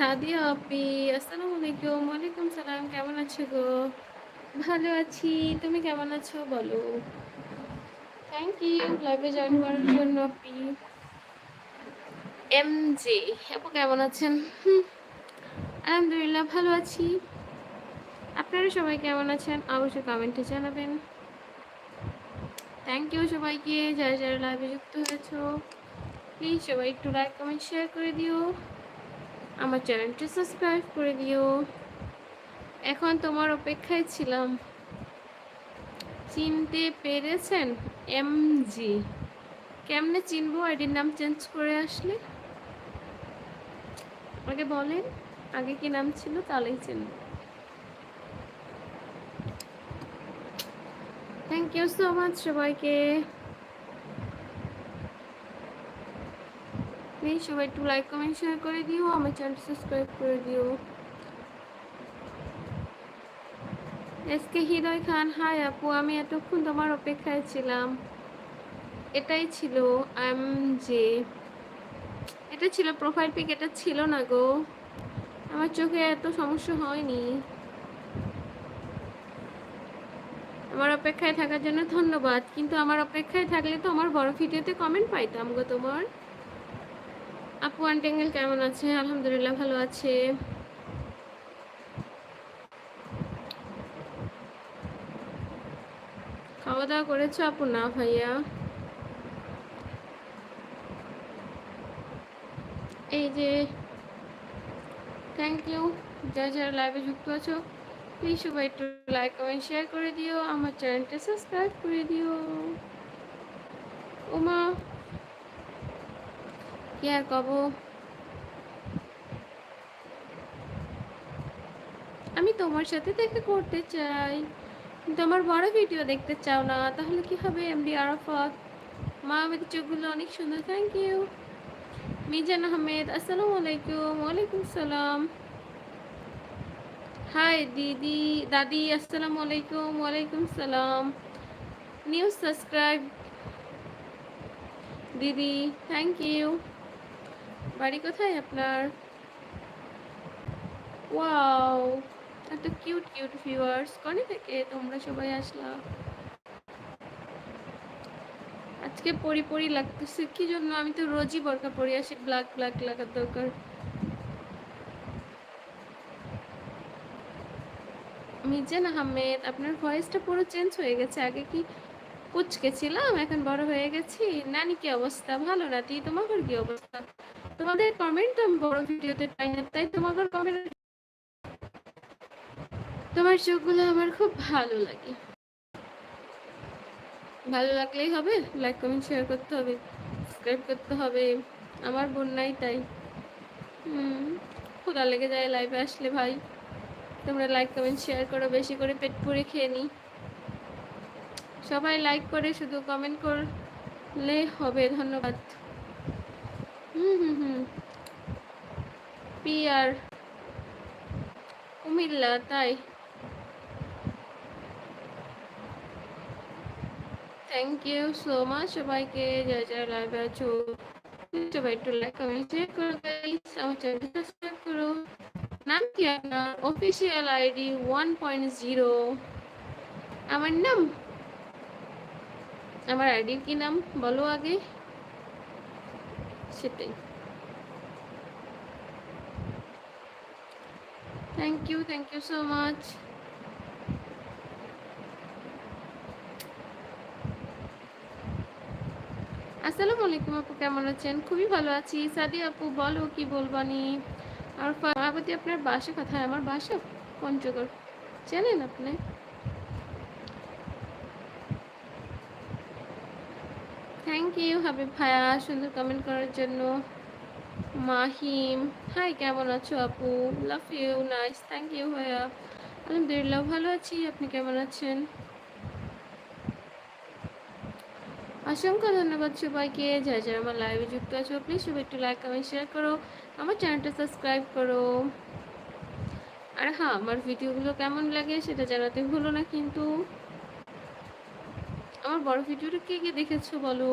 আপি, আসসালামু আলাইকুম। ওয়ালাইকুম সালাম, কেমন আছো গো? ভালো আছি, তুমি কেমন আছো বলো? থ্যাংক ইউ লাইভে জয়েন করার জন্য আপি। এম জে আপু কেমন আছেন? আলহামদুলিল্লাহ ভালো আছি। আপনারা সবাই কেমন আছেন? অবশ্যই কমেন্টে জানাবেন। থ্যাংক ইউ সবাইকে, যারা যারা লাইভে যুক্ত হয়েছো প্লিজ সবাই একটু লাইক কমেন্ট শেয়ার করে দিও। আমার চ্যানেলটি সাবস্ক্রাইব করে দিও। এখন তোমার অপেক্ষায় ছিলাম। চিনতে পেরেছেন, এম জি। কেমনে চিনবো? আইডির নাম চেঞ্জ করে আসলে। আগে বলেন, আগে কি নাম ছিল তাহলেই চিনব। থ্যাংক ইউ সো মাচ সবাইকে। প্লিজ সবাই একটু লাইক কমেন্ট শেয়ার করে দিও, আমার চ্যানেল সাবস্ক্রাইব করে দিও। এসকে হৃদয় খান, হাই আপু, আমি এতক্ষণ তোমার অপেক্ষায় ছিলাম। এটাই ছিল এম জে এটা ছিল প্রোফাইল পিক এটা ছিল না গো। আমার চোখে এত সমস্যা হয়নি। আমার অপেক্ষায় থাকার জন্য ধন্যবাদ, কিন্তু আমার অপেক্ষায় থাকলে তো আমার বড় ভিডিওতে কমেন্ট পাইতাম গো তোমার। আপু আন্টেঙ্গেল কেমন আছে? আলহামদুলিল্লাহ ভালো আছে। খাওয়া দাওয়া করেছ আপু? না ভাইয়া। এই যে থ্যাংক ইউ যারা যারা লাইভে যুক্ত আছো প্লিজ সবাই একটু লাইক কমেন্ট শেয়ার করে দিও। আমার চ্যানেলটা সাবস্ক্রাইব করে দিও। উমা কি আর কব? আমি তোমার সাথে দেখা করতে চাই। কিন্তু আমার বড় ভিডিও দেখতে চাও না, তাহলে কি হবে এমডি আরাফাত? মা, আমাদের চোখগুলো অনেক সুন্দর থ্যাংক ইউ মিজান আহমেদ, আসসালামু আলাইকুম, ওয়ালাইকুম সালাম। হাই দিদি, দাদি, আসসালামু আলাইকুম, ওয়ালাইকুম সালাম। নিউ সাবস্ক্রাইব দিদি থ্যাংক ইউ বাড়ি কোথায় আপনার? ওয়াও এত কিউট কিউট ভিউয়ার্স কনে থেকে তোমরা সবাই আসলা? আজকে পরি পরি লাগতেছে, কি জন্য? আমি তো রোজই বরকা আসি ব্ল্যাক ব্ল্যাক লাগার দরকার। মিজান আহমেদ, আপনার ভয়েসটা পুরো চেঞ্জ হয়ে গেছে। আগে কি পুচকে ছিলাম, এখন বড় হয়ে গেছি? নানি কি অবস্থা? ভালো নাতি তোমার কি অবস্থা? তোমাদের কমেন্ট আমি বড় ভিডিওতে পাই না, তাই তোমাদের কমেন্ট তোমার চোখগুলো আমার খুব ভালো লাগে। ভালো লাগলেই হবে লাইক কমেন্ট শেয়ার করতে হবে সাবস্ক্রাইব করতে হবে। আমার বোন নাই তাই ক্ষুদা লেগে যায় লাইভে আসলে ভাই। তোমরা লাইক কমেন্ট শেয়ার করো, বেশি করে পেট পুড়ে খেয়ে নিই সবাই লাইক করে, শুধু কমেন্ট করলে হবে, ধন্যবাদ। কুমিল্লা, তাই। থ্যাংক ইউ সো মাচ সবাইকে লাইভ আছো সবাই একটু লাইক কমেন্ট শেয়ার করো গাইস আমার চ্যানেলটা সাবস্ক্রাইব করো। নাম কি আপনার? Official ID one point zero আমার নাম? আমার আইডির কি নাম? বলো আগে। সেটাই thank you thank you so much আসসালামু আলাইকুম আপু কেমন আছেন খুবই ভালো আছি সাদি আপু বলো কি বলবানি আর ফারাবতী আপনার বাসা কথা আমার বাসা পঞ্চগড় চেনেন আপনি থ্যাংক ইউ হাবিব ভাইয়া সুন্দর কমেন্ট করার জন্য। মাহিম হাই কেমন আছো আপু? Love you nice thank you ভাইয়া। আলহামদুলিল্লাহ, ভালো আছি। আপনি কেমন আছেন? অসংখ্য ধন্যবাদ সবাইকে। যারা যারা আমার লাইভে যুক্ত আছো প্লিজ সবাই একটু লাইক কমেন্ট শেয়ার করো। আমার চ্যানেলটা সাবস্ক্রাইব করো। আর হ্যাঁ আমার ভিডিওগুলো কেমন লাগে সেটা জানাতে ভুলো না কিন্তু। আমার বড় ভিডিওটা কে কে দেখেছ বলো?